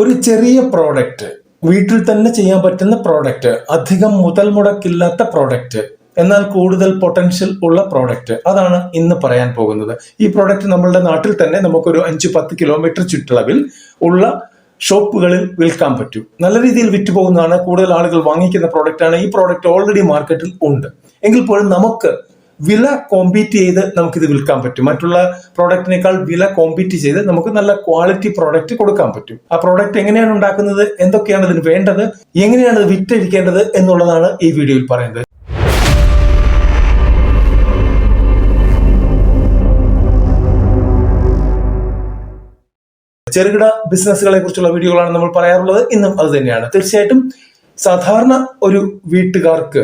ഒരു ചെറിയ പ്രോഡക്റ്റ് വീട്ടിൽ തന്നെ ചെയ്യാൻ പറ്റുന്ന പ്രോഡക്റ്റ് അധികം മുതൽ മുടക്കില്ലാത്ത പ്രോഡക്റ്റ് എന്നാൽ കൂടുതൽ പൊട്ടൻഷ്യൽ ഉള്ള പ്രോഡക്റ്റ് അതാണ് ഇന്ന് പറയാൻ പോകുന്നത്. ഈ പ്രോഡക്റ്റ് നമ്മളുടെ നാട്ടിൽ തന്നെ നമുക്കൊരു അഞ്ച് പത്ത് കിലോമീറ്റർ ചുറ്റളവിൽ ഉള്ള ഷോപ്പുകളിൽ വിൽക്കാൻ പറ്റും. നല്ല രീതിയിൽ വിറ്റ് പോകുന്നതാണ് കൂടുതൽ ആളുകൾ വാങ്ങിക്കുന്ന പ്രോഡക്റ്റ് ആണ്. ഈ പ്രോഡക്റ്റ് ഓൾറെഡി മാർക്കറ്റിൽ ഉണ്ട്. എങ്കിൽ പോലും നമുക്ക് വില കോമ്പീറ്റ് ചെയ്ത് നമുക്കിത് വിൽക്കാൻ പറ്റും. മറ്റുള്ള പ്രോഡക്റ്റിനേക്കാൾ വില കോമ്പീറ്റ് ചെയ്ത് നമുക്ക് നല്ല ക്വാളിറ്റി പ്രോഡക്റ്റ് കൊടുക്കാൻ പറ്റും. ആ പ്രോഡക്റ്റ് എങ്ങനെയാണ് ഉണ്ടാക്കുന്നത് എന്തൊക്കെയാണ് ഇതിന് വേണ്ടത് എങ്ങനെയാണ് ഇത് വിറ്റഴിക്കേണ്ടത് എന്നുള്ളതാണ് ഈ വീഡിയോയിൽ പറയുന്നത്. ചെറുകിട ബിസിനസ്സുകളെ കുറിച്ചുള്ള വീഡിയോകളാണ് നമ്മൾ പറയാറുള്ളത്. ഇന്നും അത് തന്നെയാണ്. തീർച്ചയായിട്ടും സാധാരണ ഒരു വീട്ടുകാർക്ക്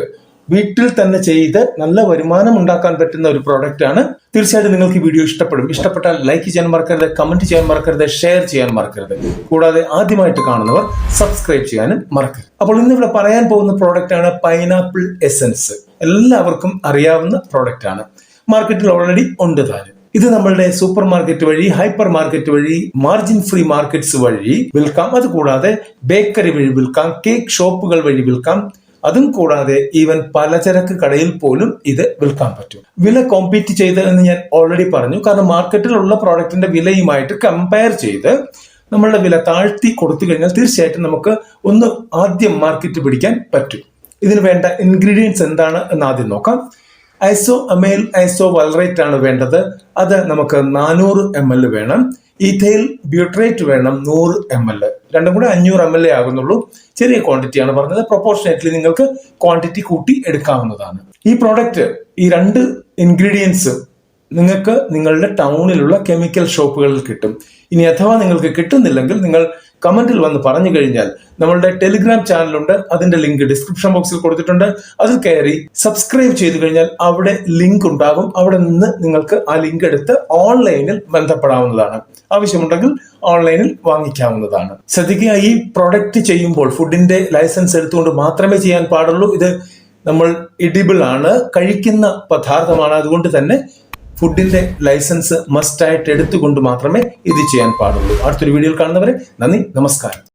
വീട്ടിൽ തന്നെ ചെയ്ത് നല്ല വരുമാനം ഉണ്ടാക്കാൻ പറ്റുന്ന ഒരു പ്രോഡക്റ്റ് ആണ്. തീർച്ചയായിട്ടും നിങ്ങൾക്ക് ഈ വീഡിയോ ഇഷ്ടപ്പെടും. ഇഷ്ടപ്പെട്ടാൽ ലൈക്ക് ചെയ്യാൻ മറക്കരുത് കമന്റ് ചെയ്യാൻ മറക്കരുത് ഷെയർ ചെയ്യാൻ മറക്കരുത്. കൂടാതെ ആദ്യമായിട്ട് കാണുന്നവർ സബ്സ്ക്രൈബ് ചെയ്യാനും മറക്കരുത്. അപ്പോൾ ഇന്ന് ഇവിടെ പറയാൻ പോകുന്ന പ്രോഡക്റ്റ് ആണ് പൈനാപ്പിൾ എസൻസ് എല്ലാവർക്കും അറിയാവുന്ന പ്രോഡക്റ്റ് ആണ്. മാർക്കറ്റിൽ ഓൾറെഡി ഉണ്ട് താനും ഇത് നമ്മളുടെ സൂപ്പർ മാർക്കറ്റ് വഴി ഹൈപ്പർ മാർക്കറ്റ് വഴി മാർജിൻ ഫ്രീ മാർക്കറ്റ്സ് വഴി വിൽക്കാം. അതുകൂടാതെ ബേക്കറി വഴി വിൽക്കാം കേക്ക് ഷോപ്പുകൾ വഴി വിൽക്കാം. അതും കൂടാതെ ഈവൻ പലചരക്ക് കടയിൽ പോലും ഇത് വിൽക്കാൻ പറ്റും. വില കോമ്പീറ്റ് ചെയ്ത് എന്ന് ഞാൻ ഓൾറെഡി പറഞ്ഞു. കാരണം മാർക്കറ്റിലുള്ള പ്രോഡക്റ്റിന്റെ വിലയുമായിട്ട് കമ്പയർ ചെയ്ത് നമ്മളുടെ വില താഴ്ത്തി കൊടുത്തു കഴിഞ്ഞാൽ തീർച്ചയായിട്ടും നമുക്ക് ഒന്ന് ആദ്യം മാർക്കറ്റ് പിടിക്കാൻ പറ്റും. ഇതിന് വേണ്ട ഇൻഗ്രീഡിയൻസ് എന്താണ് എന്ന് ആദ്യം നോക്കാം. ഐസോ അമേൽ ഐസോ വൽറേറ്റ് ആണ് വേണ്ടത്. അത് നമുക്ക് നാനൂറ് എം എൽ വേണം. ഇഥൈൽ ബ്യൂട്രേറ്റ് വേണം നൂറ് എം എൽ രണ്ടും കൂടെ അഞ്ഞൂറ് എം എൽ എ ആകുന്നുള്ളൂ. ചെറിയ ക്വാണ്ടിറ്റി ആണ് പറഞ്ഞത്. പ്രൊപ്പോർഷനേറ്റ്ലി നിങ്ങൾക്ക് ക്വാണ്ടിറ്റി കൂട്ടി എടുക്കാവുന്നതാണ്. ഈ പ്രോഡക്റ്റ് ഈ രണ്ട് ഇൻഗ്രീഡിയൻസ് നിങ്ങൾക്ക് നിങ്ങളുടെ ടൗണിലുള്ള കെമിക്കൽ ഷോപ്പുകളിൽ കിട്ടും. ഇനി അഥവാ നിങ്ങൾക്ക് കിട്ടുന്നില്ലെങ്കിൽ നിങ്ങൾ കമന്റിൽ വന്ന് പറഞ്ഞു കഴിഞ്ഞാൽ നമ്മളുടെ ടെലിഗ്രാം ചാനലുണ്ട് അതിന്റെ ലിങ്ക് ഡിസ്ക്രിപ്ഷൻ ബോക്സിൽ കൊടുത്തിട്ടുണ്ട്. അതിൽ കയറി സബ്സ്ക്രൈബ് ചെയ്തു കഴിഞ്ഞാൽ അവിടെ ലിങ്ക് ഉണ്ടാകും. അവിടെ നിന്ന് നിങ്ങൾക്ക് ആ ലിങ്ക് എടുത്ത് ഓൺലൈനിൽ ബന്ധപ്പെടാവുന്നതാണ്. ആവശ്യമുണ്ടെങ്കിൽ ഓൺലൈനിൽ വാങ്ങിക്കാവുന്നതാണ്. ശ്രദ്ധിക്കുക ഈ പ്രൊഡക്റ്റ് ചെയ്യുമ്പോൾ ഫുഡിന്റെ ലൈസൻസ് എടുത്തുകൊണ്ട് മാത്രമേ ചെയ്യാൻ പാടുള്ളൂ. ഇത് നമ്മൾ ഇഡിബിൾ ആണ് കഴിക്കുന്ന പദാർത്ഥമാണ്. അതുകൊണ്ട് തന്നെ ഫുഡിന്റെ ലൈസൻസ് മസ്റ്റായിട്ട് എടുത്തുകൊണ്ട് മാത്രമേ ഇത് ചെയ്യാൻ പാടുള്ളൂ. അടുത്തൊരു വീഡിയോയിൽ കാണുന്നവരെ നന്ദി നമസ്കാരം.